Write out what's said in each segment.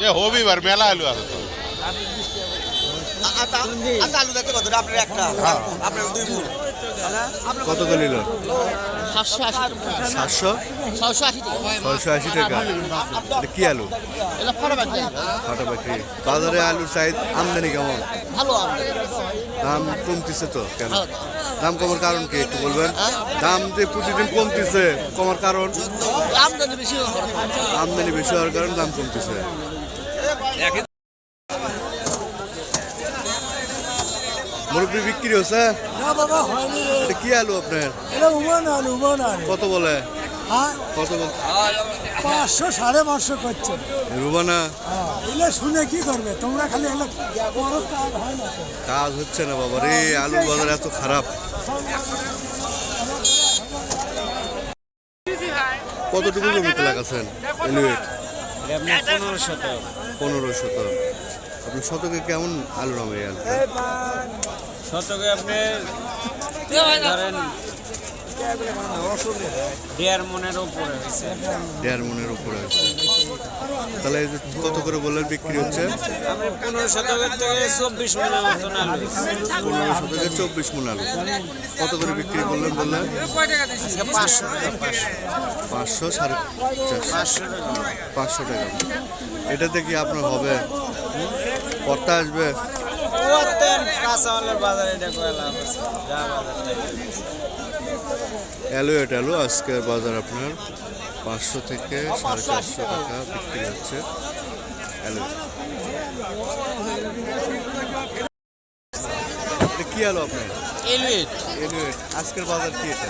এ হবিবার মেলা আলু আছে তো আচ্ছা আলু দেখতে কত? আপনার একটা। আপনার দুই ফুল কত করে নিল? সাতশো সাতশো? ছয়শো আশি ছয়শো আশি টাকা। কি আলু? এটা ফটো ব্যাগ ফাটা পাখি বাজারে আলুর সাইজ আমদানি কেমন? ভালো দাম কমতিছে তো কেন? দাম কমার কারণ কি একটু বলবেন? দাম যে প্রতিদিন কমতিছে কমার কারণ? আমদানি বেশি হওয়ার আমদানি বেশি হওয়ার কারণে দাম কমতেছে। মুরব্বী বিক্রি হচ্ছে না বাবা হয়নি। এটা কি আলু আপনার? এটা উমান আলু উমান আলু। কত বলে? হ্যাঁ? কত বল পাঁচশো সাড়ে পাঁচশো করছে। রুবানা? হ্যাঁ এগুলো শুনে কি করবে? তোমরা খালি বড় কাজ হচ্ছে না বাবা রে আলুর বাজার এত খারাপ। কতটুকু জমিতে লাগাছেন? এলিওয়েট পনেরো শত আপনি শতকে। কেমন আলু নামে আলু শতকে আপনি ধরেন দেড় মনের উপরে হয়েছে। দেড় মনের উপরে তাহলে কত করে বললেন বিক্রি হচ্ছে? আপনি পনেরো শতকের থেকে চব্বিশ মনের মতন আলু পনেরো শতকে চব্বিশ মন আলু কত করে বিক্রি করলেন বললেন? পাঁচশো টাকা পাঁচশো। পাঁচশো সাড়ে পাঁচশো টাকা। পাঁচশো টাকা। এটাতে কি আপনার হবে? কর্তা আসবে? করতেন কাঁচামালের বাজারে এটা করে লাভ আছে। যা অ্যালো এটা অ্যালো আজকে বাজার আপনার পাঁচশো থেকে সাড়ে চারশো টাকা বিক্রি হচ্ছে। অ্যালো কি আলো আপনার? এলিট এলিওয়েট আজকের বাজার কি এটা?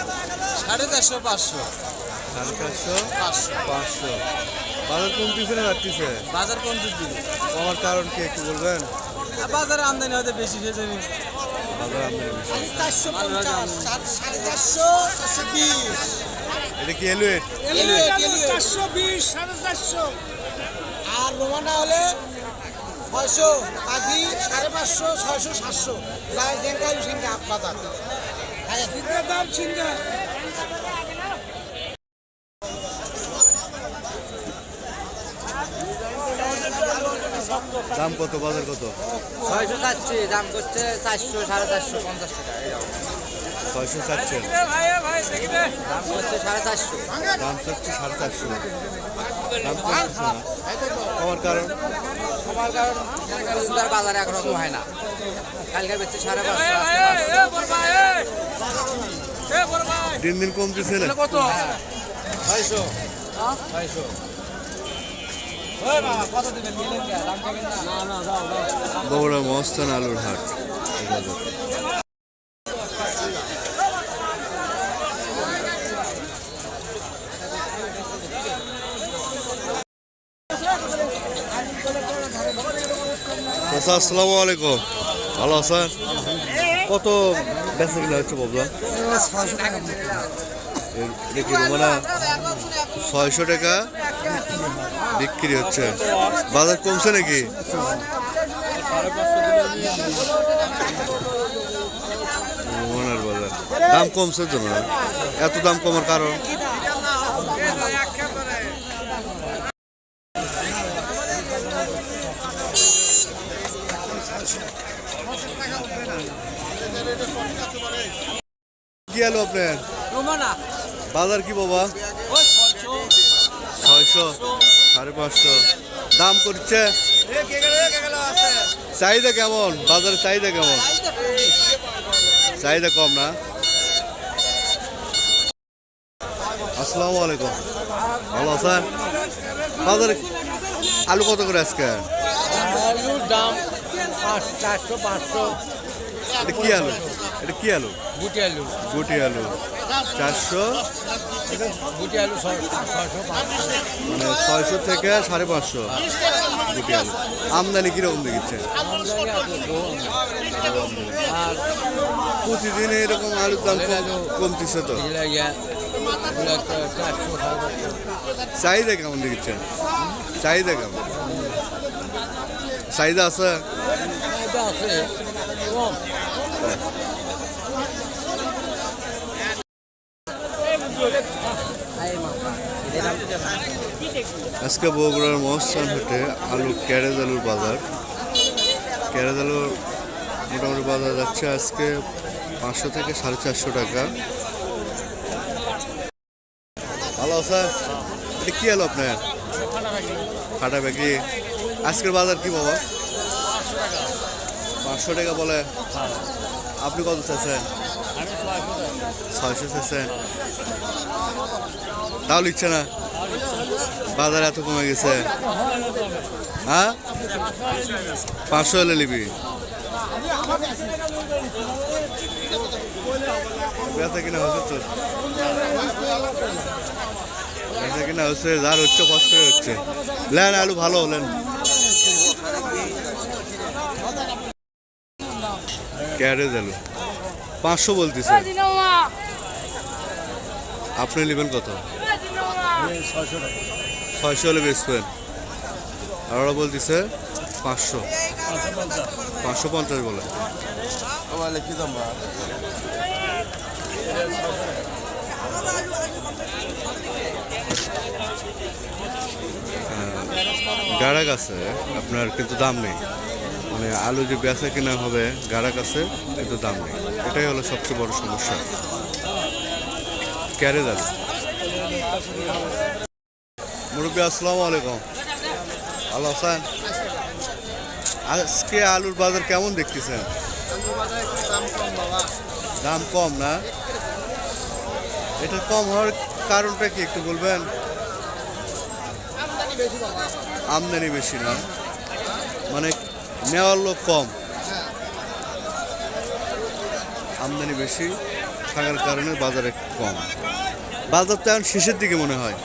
সাড়ে চারশো পাঁচশো। সাড়ে চারশো পাঁচশো। পাঁচশো। বাজার কমতিছে না বাড়তিছে বাজার কোন দিকে কমার কারণ কি একটু বলবেন? বাজারে আমদানি হয়তো বেশি হয়েছে বেশি। চারশো পঞ্চাশ সাড়ে চারশো চারশো বিশ। এটা কি এলিওয়েট চারশো বিশ সাড়ে চারশো। আর রোমানা হলে ছয়শো পাখি সাড়ে পাঁচশো ছয়শো সাতশো। সেঙ্গা বাজার। দাম সিঙ্গা দাম কত বাজার কত? ছয়শো চাচ্ছি দাম করছে চারশো সাড়ে চারশো পঞ্চাশ টাকা ছয়শো চাচ্ছেন দাম করছে সাড়ে চারশো। দাম চাচ্ছে সাড়ে চারশো। দাম কমতেছে না। কমার কারণ? আমার কারণ বাজারে একরকম হয় না। কালকে বেচছে সাড়ে পাঁচশো পাঁচশো। দিন দিন কমতেছে না? কত? ছয়শো। ছয়শো। বগুড়া মস্তান আলুর হাট। আসসালামু আলাইকুম। ভালো আছেন? কত বেচা কিনা হচ্ছে বাবলা? এটা রুমানা ছয়শো টাকা বিক্রি হচ্ছে। বাজার কমছে নাকি? রুমানার বাজার। দাম কমছে তো না? এত দাম কমার কারণ? কি আলো আপনার? রোমানা বাজার কি বাবা? ছয়শো সাড়ে পাঁচশো। দাম করছে? চাহিদা কেমন? বাজারে চাহিদা কেমন? চাহিদা কম না? আসসালামু আলাইকুম। ভালো আছেন? বাজারে আলু কত করে আজকে? আলুর দাম চারশো পাঁচশো এটা কি আলু? এটা কি আলু? গুটি আলু। গুটি আলু। চারশো। মানে ছয়শো থেকে সাড়ে পাঁচশো গুটি আলু। আমদানি কীরকম দেখিচ্ছে প্রতিদিন এরকম আলুর দাম কম- কমতিছে তো। চাহিদা কেমন দেখিচ্ছেন চাহিদা কেমন? চাহিদা আছে? আছে আজকে বগুড়ার মহস্থান হাটে আলু, ক্যারেজ আলুর বাজার। ক্যারেজ আলুর মোটামুটি বাজার যাচ্ছে আজকে পাঁচশো থেকে সাড়ে চারশো টাকা। ভালো স্যার এটা কি আলু আপনার? ফাটা ব্যাগি। আজকের বাজার কি বাবা? পাঁচশো টাকা বলে। আপনি কত চাইছেন? ছয়শো চাইছেন। তাহলে লিখছে না। বাজার এত কমে গেছে। হ্যাঁ? পাঁচশো হলে নিবি বেচা কিনা হচ্ছে তো। বেচা কিনা হচ্ছে, যার হচ্ছে কষ্ট হচ্ছে। লেন আলু ভালো হলেন ক্যারেজ আলু। পাঁচশো বলতেছে। আপনি নেবেন কত? ছয়শো হলে বেচবেন আর ওরা বলতেছে পাঁচশো। পাঁচশো পঞ্চাশ বলে। গাড়া আছে, আপনার কিন্তু দাম নেই। মানে আলু যে বেচা কিনা হবে গাড়া আছে, কিন্তু দাম নেই। এটাই হলো সবচেয়ে বড় সমস্যা। ক্যারেজ আলু মুরব্বী, আসসালামু আলাইকুম। ভালো আছেন? আজকে আলুর বাজার কেমন দেখতেছেন? দাম কম না এটা কম হওয়ার কারণটা কি একটু বলবেন? আমদানি বেশি না। মানে নেওয়ার লোক কম। আমদানি বেশি থাকার কারণে বাজার কম। বাজার তো এখন শেষের দিকে মনে হয়।